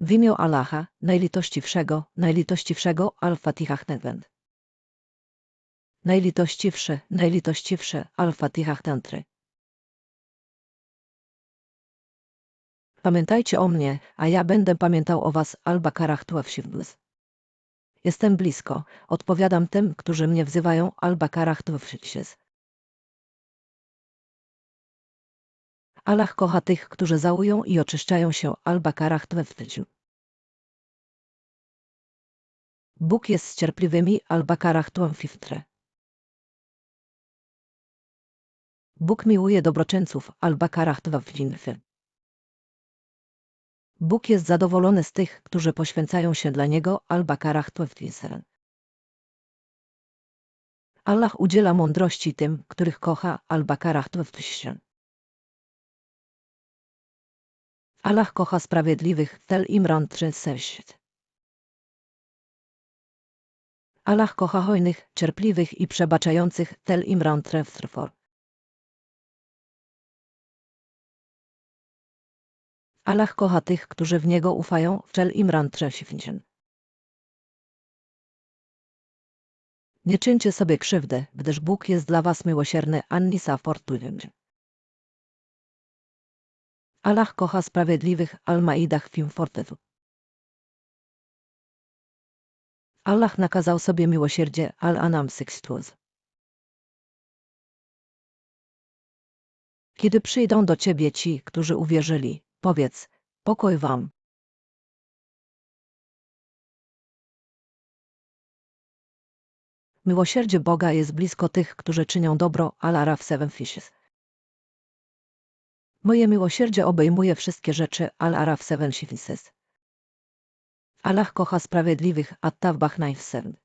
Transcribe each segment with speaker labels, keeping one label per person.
Speaker 1: W imię Allaha, najlitościwszego, najlitościwszego Al-Fatihah Nevend. Najlitościwszy, najlitościwszy Al-Fatihah Tantry. Pamiętajcie o mnie, a ja będę pamiętał o was Al-Bakarach Tuwafsiwbus. Jestem blisko, odpowiadam tym, którzy mnie wzywają Al-Bakarach Tuwafsiwbus. Allah kocha tych, którzy załują i oczyszczają się Al-Bakarach Tuwafsiwbus. Bóg jest z cierpliwymi Al-Bakarach Tuwafsiwbus. Bóg miłuje dobroczyńców Al-Bakarach Tuwafsiwbus. Bóg jest zadowolony z tych, którzy poświęcają się dla Niego Al-Bakarach Tuwafsiwbus. Allah udziela mądrości tym, których kocha Al-Bakarach Tuwafsiwbus. Allah kocha sprawiedliwych Tel Imran 36. Allah kocha hojnych, cierpliwych i przebaczających Tel Imran 34. Allah kocha tych, którzy w Niego ufają Tel Imran 30. Nie czyńcie sobie krzywdy, gdyż Bóg jest dla was miłosierny Annisa Fortunym. Allah kocha sprawiedliwych Al-Maidah Fim Fortetu. Allah nakazał sobie miłosierdzie Al-Anam Sixtus. Kiedy przyjdą do ciebie ci, którzy uwierzyli, powiedz, pokój wam. Miłosierdzie Boga jest blisko tych, którzy czynią dobro Al-Araf Seven Fishes. Moje miłosierdzie obejmuje wszystkie rzeczy Al-Araf Seven Fishes. Allah kocha sprawiedliwych Knife Seven.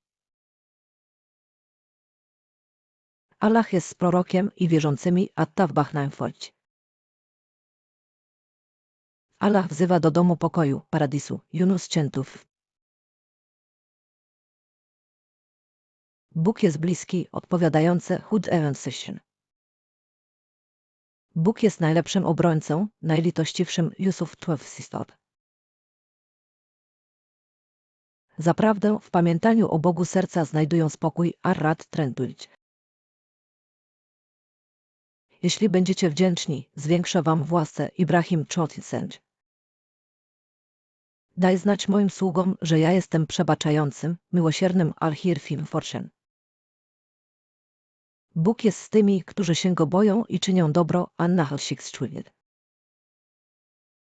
Speaker 1: Allah jest z prorokiem i wierzącymi At-Tawbach Knife Allah wzywa do domu pokoju, paradisu, Yunus Ciętów. Bóg jest bliski, odpowiadający Hud Evancation. Bóg jest najlepszym obrońcą, najlitościwszym Yusuf Twefsistor. Zaprawdę w pamiętaniu o Bogu serca znajdują spokój Arrat Trendbridge. Jeśli będziecie wdzięczni, zwiększę wam w łasce Ibrahim Chotisędź. Daj znać moim sługom, że ja jestem przebaczającym, miłosiernym Al-Hirfim Forshen. Bóg jest z tymi, którzy się Go boją i czynią dobro, Anna Halsik